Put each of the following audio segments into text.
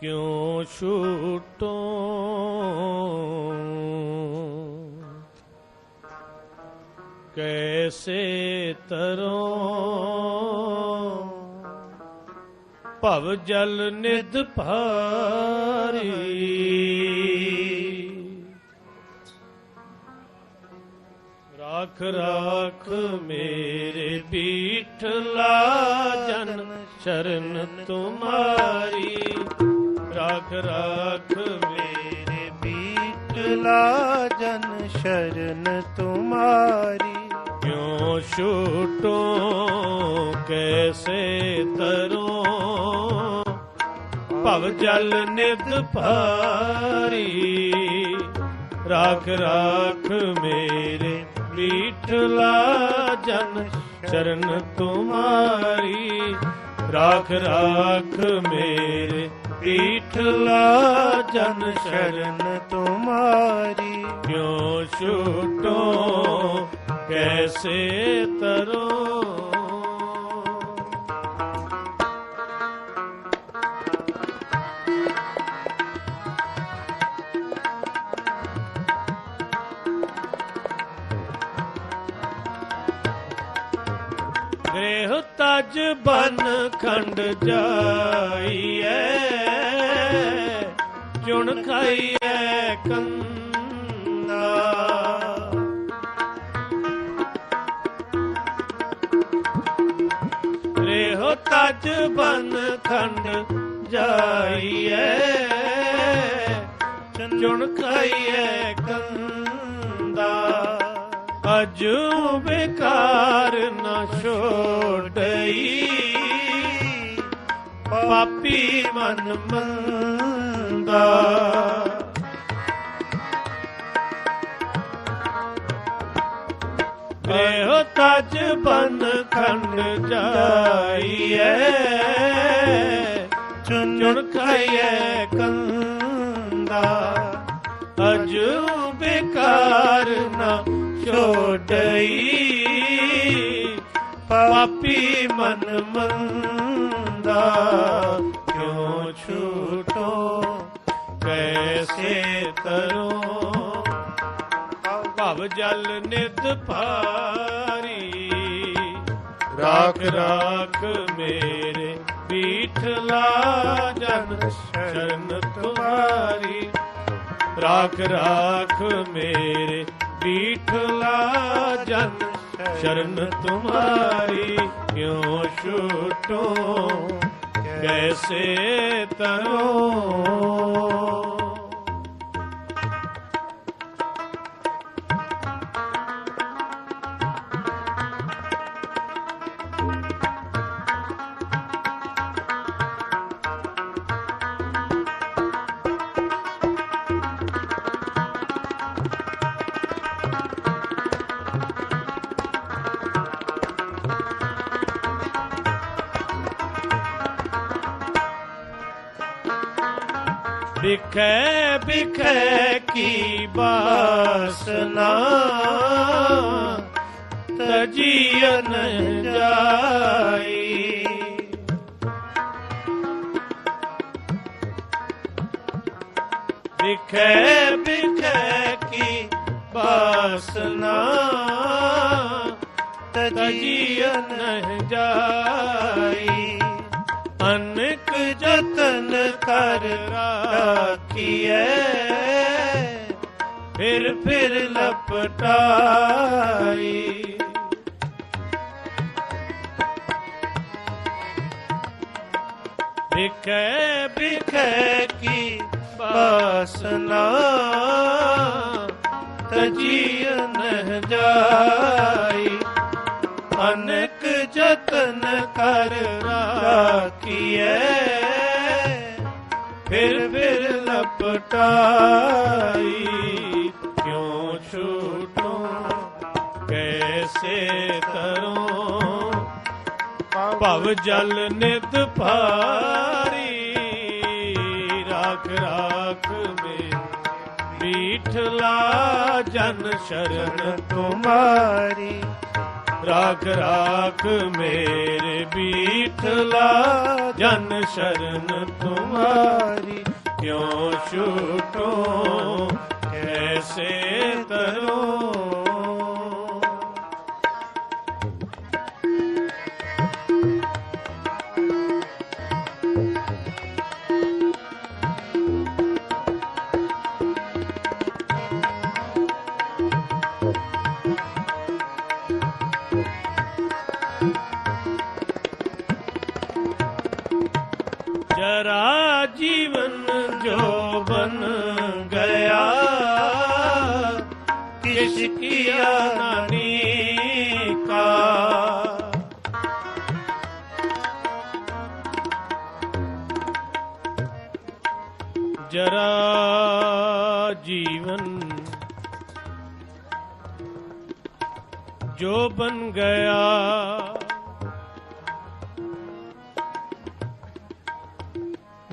ਕਿਉ ਛੂਟੋ? ਕੈਸੇ ਤਰੋ? ਭਵ ਜਲ ਨਿਧ ਭਾਰੀ। ਰਾਖ ਰਾਖ ਮੇਰੇ ਬੀਠਲਾ ਜਨ ਸ਼ਰਨ ਤੁਮਾਰੀ। ਰਾਖ ਰਾਖ ਮੇਰੇ ਬੀਟਲਾ ਜਨ ਸ਼ਰਨ ਤੁਮਾਰੀ। ਕਿਉ ਛੂਟੋ, ਕੈਸੇ ਤਰੋ? ਭਵ ਜਲ ਨਿਦ ਭਾਰੀ, ਰਾਖ ਰਾਖ ਮੇਰੇ ਬੀਠਲਾ ਜਨ ਸ਼ਰਨ ਤੁਮਾਰੀ। ਰਾਖ ਰਾਖ ਮੇਰੇ ਬੀਠਲਾ ਜਨ ਸ਼ਰਨ ਸ਼ਰਨ ਤੁਮਾਰੀ ਕਿਉ ਛੂਟੋ ਕੈਸੇ ਤਰੋ ਗ੍ਰਹਿ ਤਜ ਬਨ ਖੰਡ ਜਾਈਐ, ਚੁਣ ਖਾਈਐ ਕੰਦਾ ਰੇਹੋ ਤਜ ਬਨ ਖੰਡ ਜਾਈਐ, ਚੁਣ ਖਾਈਐ ਕੰਦਾ। ਅਜੂ ਬੇਕਾਰ ਨਾ ਛੋੜਈ ਪਾਪੀ ਮਨ ਮੰਦਾ। ਗ੍ਰਹਿ ਤਜ ਬਨ ਖੰਡ ਜਾਈਐ। ਚੁਣ ਖਾਈਐ ਕੰਦਾ। ਅਜੂ ਬੇਕਾਰ ਨਾ ਛੋਟਈ। ਪਾਪੀ ਮਨ ਮੰਦਾ, ਕਿਉ ਛੂਟੋ, ਕੈਸੇ ਤਰੋ? ਭਵ ਜਲ ਨਿਤ ਭਾਰੀ, ਰਾਖ ਰਾਖ ਮੇਰੇ ਬੀਠਲਾ ਜਨ ਸ਼ਰਨ ਤੁਮਾਰੀ। ਰਾਖ ਰਾਖ ਮੇਰੇ ਬੀਠਲਾ ਜਨ ਸ਼ਰਨ ਤੁਮਾਰੀ ਕਿਉ ਛੂਟੋ? ਕੈਸੇ ਤਰੋ? ਬਿਖੈ ਬਿਖੈ ਕੀ ਬਾਸਨਾ? ਤਜੀਨ ਜਾਈ। ਬਿਖੈ ਬਿਖੈ ਕੀ ਬਾਸਨਾ? ਤਜੀਨ ਜਾਈ। ਜਤਨ ਕਰ ਰਾਖੀਐ। ਫਿਰ ਫਿਰ ਲਪਟਾਈ। ਬਿਖੈ ਬਿਖੈ ਕੀ ਬਾਸਨਾ ਤਜੀਅ ਨਹ ਜਾਈ। ਅਨਕ ਜਤਨ ਕਰ ਰਾ ਲਪਟਾਈ ਕਿਉ ਛੂਟੋ ਕੈਸੇ ਕਰੋ ਭਵ ਜਲ ਨਿਤ ਭਾਰੀ ਰਾਖ ਰਾਖ ਮੇ ਬੀਠਲਾ ਜਨ ਸ਼ਰਨ ਤੁਮਾਰੀ ਰਾਖ ਰਾਖ ਮੇਰੇ ਬੀਠਲਾ ਜਨ ਸ਼ਰਨ ਤੁਮਾਰੀ ਕਿਉ ਛੂਟੋ? ਕੈਸੇ ਤਰੋ ਜਰਾ ਜੀਵਨ ਜੋ ਬਨ ਗਿਆ। ਕਿਸ ਕੀਆ ਨਾਨੀ ਕਾ। ਜਰਾ ਜੀਵਨ ਜੋ ਬਨ ਗਿਆ।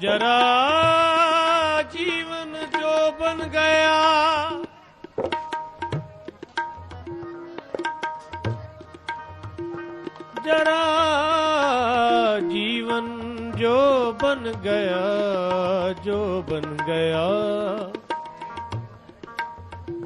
ਜਰਾ ਜੀਵਨ ਜੋ ਬਨ ਗਿਆ ਜਰਾ ਜੀਵਨ ਜੋ ਬਨ ਗਿਆ ਜੋ ਬਨ ਗਿਆ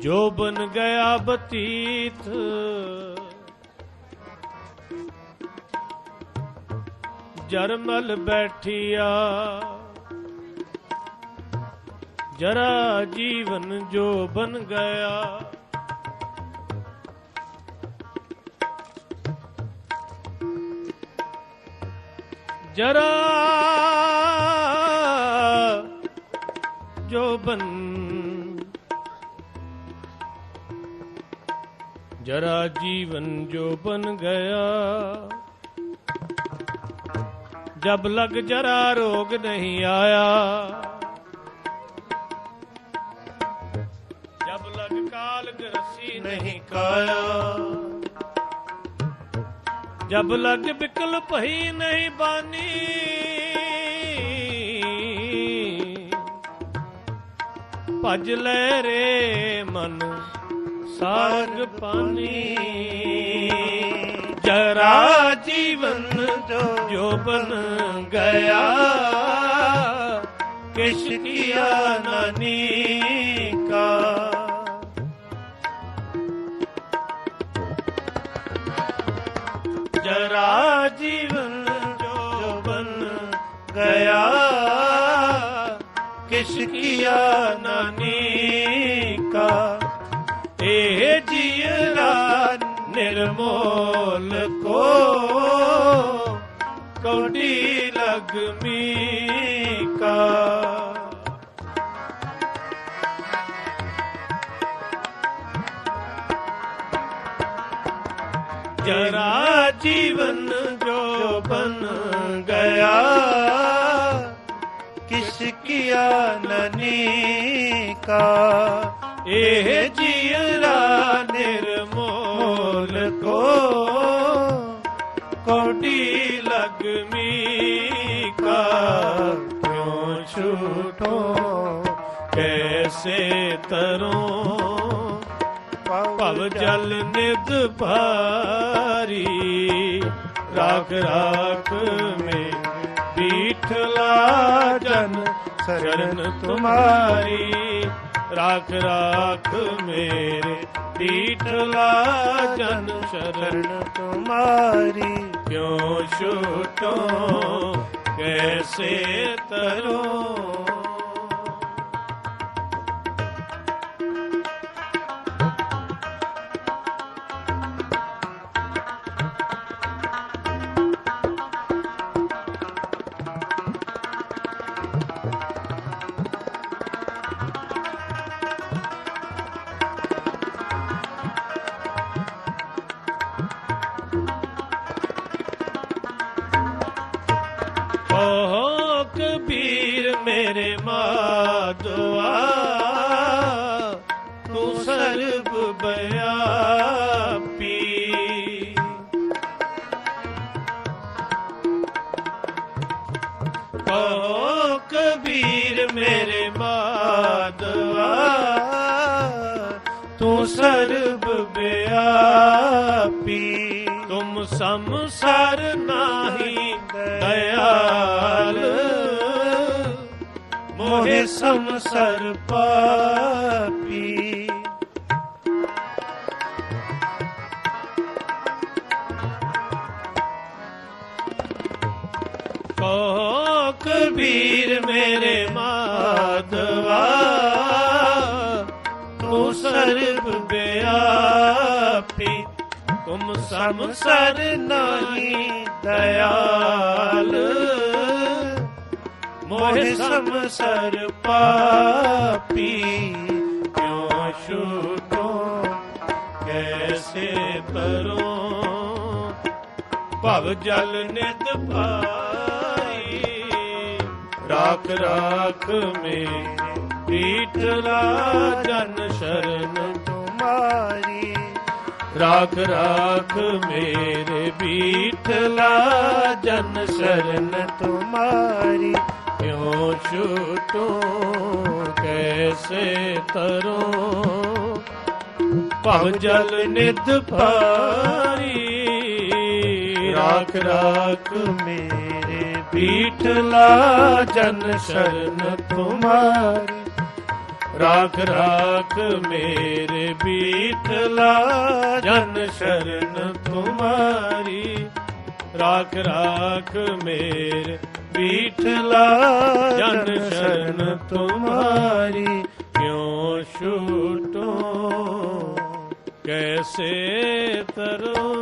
ਜੋ ਬਨ ਗਿਆ ਬਤੀਤ ਜਰਮਲ ਬੈਠਿਆ ਜਰਾ ਜੀਵਨ ਜੋ ਬਨ ਗਿਆ। ਜਰਾ ਜੋ ਬਨ ਜਰਾ ਜੀਵਨ ਜੋ ਬਨ ਗਿਆ। ਜਬ ਲਗ ਜਰਾ ਰੋਗ ਨਹੀਂ ਆਇਆ। ਨਹੀਂ ਕਾਇਆ ਜਬ ਲਗ ਬਿਕਲ ਭਈ ਨਹੀਂ ਬਾਨੀ। ਭਜ ਲੈ ਰੇ ਮਨ ਸਾਗ ਪਾਣੀ ਜਰਾ ਜੀਵਨ ਜੋ ਬਨ ਗਿਆ ਕਿਛ ਕੀਆ ਨਾਨੀ। ਜੀਵਨ ਜੋ ਬਨ ਗਿਆ ਕਿਛ ਕੀਆ ਨਾਨੀ ਕਾ ਇਹ ਜੀਵਨਾ ਨਿਰਮੋਲ ਕੋ ਕੌਡੀ ਲਗਮੀ ਕਾ ਜਰਾ ਜੀਵਨ ਬਨ ਗਿਆ। ਕਿਸ ਕੀਆ ਨਨੀ ਕਾ ਇਹ ਜੀਰਾ ਨਿਰਮੋਲ ਕੋ। ਕੋਟੀ ਲਗਮੀ ਕਾ ਕਿਉ ਛੂਟੋ? ਕੈਸੇ ਤਰੋਂ? ਭਵ ਜਲ ਨਿਦ ਭਾਰੀ। ਰਾਖ ਰਾਖ ਮੇ ਬੀਠਲਾ ਜਨ ਸ਼ਰਨ ਤੁਮਾਰੀ। ਰਾਖ ਰਾਖ ਮੇਰੇ ਬੀਠਲਾ ਜਨ ਸ਼ਰਨ ਤੁਮਾਰੀ। ਕਿਉਂ ਛੁਟੋ, ਕੈਸੇ ਤਰੋ? ਕਬੀਰ ਮੇਰੇ ਮਾਧਵਾ ਤੂੰ ਸਰਬ ਬਿਆਪੀ ਓ ਕਬੀਰ ਮੇਰੇ ਮਾਧਵਾ ਤੂੰ ਸਰਬ ਬਿਆਪੀ। ਸੰਸਾਰ ਨਾਹੀ ਦਇਆਲ। ਮੋਹਿ ਸੰਸਰ ਪਾਪੀ। ਕਹੋ ਕਬੀਰ ਮੇਰੇ ਮਾਧਵਾ ਤੂੰ ਸਰਬ ਬਿਆਪੀ ਤੁਮ ਸੰਸਰ ਨਹੀਂ ਦਇਆਲ। ਮੋਹਿ ਸੰਸਰ ਪਾਪੀ, ਕਿਉ ਛੂਟੋ, ਕੈਸੇ ਤਰੋ ਭਵ ਜਲ ਨਿਤ ਪਾਈ ਰਾਖ ਰਾਖ ਮੇਰੇ ਪੀਠ ਲਾ ਜਨ ਸ਼ਰਨ ਤੁਮਾਰੀ। ਰਾਖ ਰਾਖ ਮੇਰੇ ਪੀਠਲਾ ਜਨ ਸ਼ਰਨ ਤੁਮਾਰੀ। ਕਿਉ ਛੂਟੋ, ਕੈਸੇ ਤਰੋ? ਭਵ ਜਲ ਨਿਤ ਪਾਰੀ ਰਾਖ ਰਾਖ ਮੇਰੇ ਬੀਠਲਾ ਜਨ ਸ਼ਰਨ ਤੁਮਾਰੀ। ਰਾਖ ਰਾਖ ਮੇਰੇ ਬੀਠਲਾ ਜਨ ਸ਼ਰਨ ਤੁਮਾਰੀ। ਰਾਖ ਰਾਖ ਮੇਰ ਬੀਠਲਾ ਜਨ ਸ਼ਰਨ ਤੁਮਾਰੀ ਕਿਉ ਛੂਟੋ ਕੈਸੇ ਤਰੋ